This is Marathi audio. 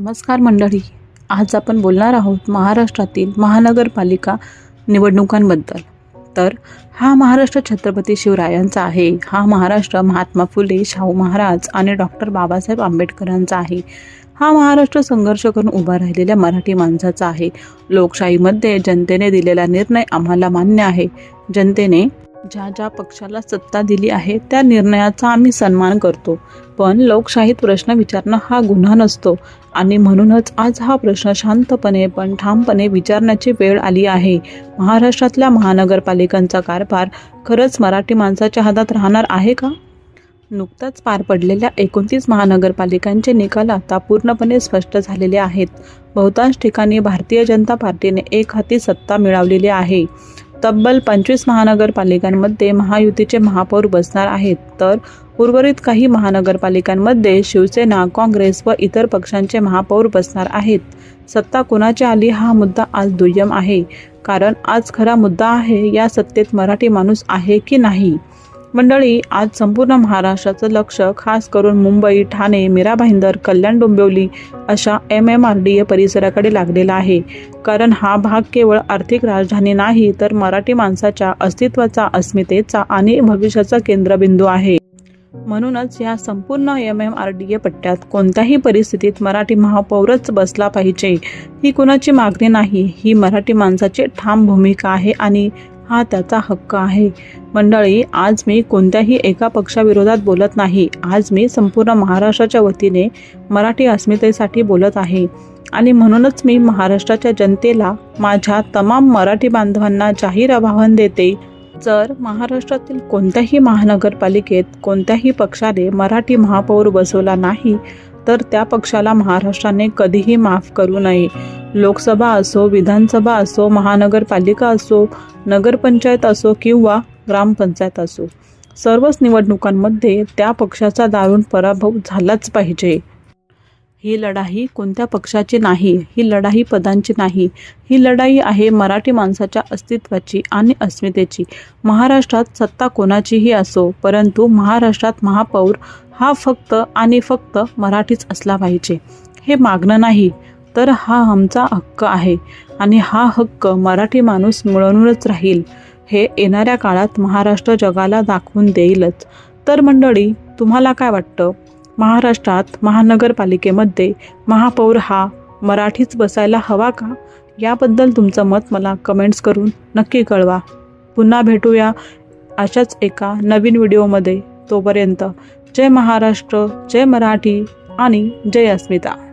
नमस्कार मंडळी. आज आपण बोलणार आहोत महाराष्ट्रातील महानगरपालिका निवडणुकांबद्दल. तर हा महाराष्ट्र छत्रपती शिवरायांचा आहे. हा महाराष्ट्र महात्मा फुले शाहू महाराज आणि डॉक्टर बाबासाहेब आंबेडकरांचा आहे. हा महाराष्ट्र संघर्ष करून उभा राहिलेल्या मराठी माणसाचा आहे. लोकशाहीमध्ये जनतेने दिलेला निर्णय आम्हाला मान्य आहे. जनतेने ज्या ज्या पक्षाला सत्ता दिली आहे त्या निर्णयाचा आम्ही सन्मान करतो. पण लोकशाहीत प्रश्न विचारणं हा गुन्हा नसतो. आणि म्हणूनच आज हा प्रश्न शांतपणे पण ठामपणे विचारण्याची वेळ आली आहे. महाराष्ट्रातल्या महानगरपालिकांचा कारभार खरंच मराठी माणसाच्या हातात राहणार आहे का? नुकताच पार पडलेल्या एकोणतीस महानगरपालिकांचे निकाल आता पूर्णपणे स्पष्ट झालेले आहेत. बहुतांश ठिकाणी भारतीय जनता पार्टीने एक हाती सत्ता मिळवलेली आहे. तब्बल पंचवीस महानगरपालिकांमध्ये महायुतीचे महापौर बसणार आहेत. तर उर्वरित काही महानगरपालिकांमध्ये शिवसेना काँग्रेस व इतर पक्षांचे महापौर बसणार आहेत. सत्ता कोणाची आली हा मुद्दा आज दुय्यम आहे. कारण आज खरा मुद्दा आहे या सत्तेत मराठी माणूस आहे की नाही? मंडळी आज संपूर्ण महाराष्ट्राचं लक्ष खास करून मुंबई ठाणे मीरा भाईंदर कल्याण डोंबिवली अशा M M R D A परिसराकडे लागलेला आहे. कारण हा भाग केवळ आर्थिक राजधानी नाही तर मराठी माणसाच्या अस्तित्वाचा अस्मितेचा आणि भविष्याचा केंद्रबिंदू आहे. म्हणूनच या संपूर्ण M M R D A पट्ट्यात कोणत्याही परिस्थितीत मराठी महापौरच बसला पाहिजे ही कुणाची मागणी नाही ही मराठी माणसाची ठाम भूमिका आहे आणि हा त्याचा हक्क आहे. मंडळी आज मी कोणत्याही एका पक्षाविरोधात बोलत नाही. आज मी संपूर्ण महाराष्ट्राच्या वतीने मराठी अस्मितेसाठी बोलत आहे. आणि म्हणूनच मी महाराष्ट्राच्या जनतेला माझ्या तमाम मराठी बांधवांना जाहीर आवाहन देते जर महाराष्ट्रातील कोणत्याही महानगरपालिकेत कोणत्याही पक्षाने मराठी महापौर बसवला नाही तर त्या पक्षाला महाराष्ट्राने कधीही माफ करू नये. लोकसभा असो विधानसभा असो महानगरपालिका असो नगरपंचायत असो किंवा ग्रामपंचायत असो सर्वच निवडणुकांमध्ये त्या पक्षाचा दारुण पराभव झालाच पाहिजे. ही लढाई कोणत्या पक्षाची नाही ही लढाई पदांची नाही. ही लढाई आहे मराठी माणसाच्या अस्तित्वाची आणि अस्मितेची. महाराष्ट्रात सत्ता कोणाचीही असो परंतु महाराष्ट्रात महापौर हा फक्त आणि फक्त मराठीच असला पाहिजे. हे मागणं नाही. तर हा आमचा हक्क आहे आणि हा हक्क मराठी माणूस मिळवूनच राहील हे येणाऱ्या काळात महाराष्ट्र जगाला दाखवून देईलच. तर मंडळी तुम्हाला काय वाटतं? महाराष्ट्रात महानगरपालिकेमध्ये महापौर हा मराठीच बसायला हवा का? याबद्दल तुमचं मत मला कमेंट्स करून नक्की कळवा. पुन्हा भेटूया अशाच एका नवीन व्हिडिओमध्ये. तोपर्यंत जय महाराष्ट्र जय मराठी आणि जय अस्मिता.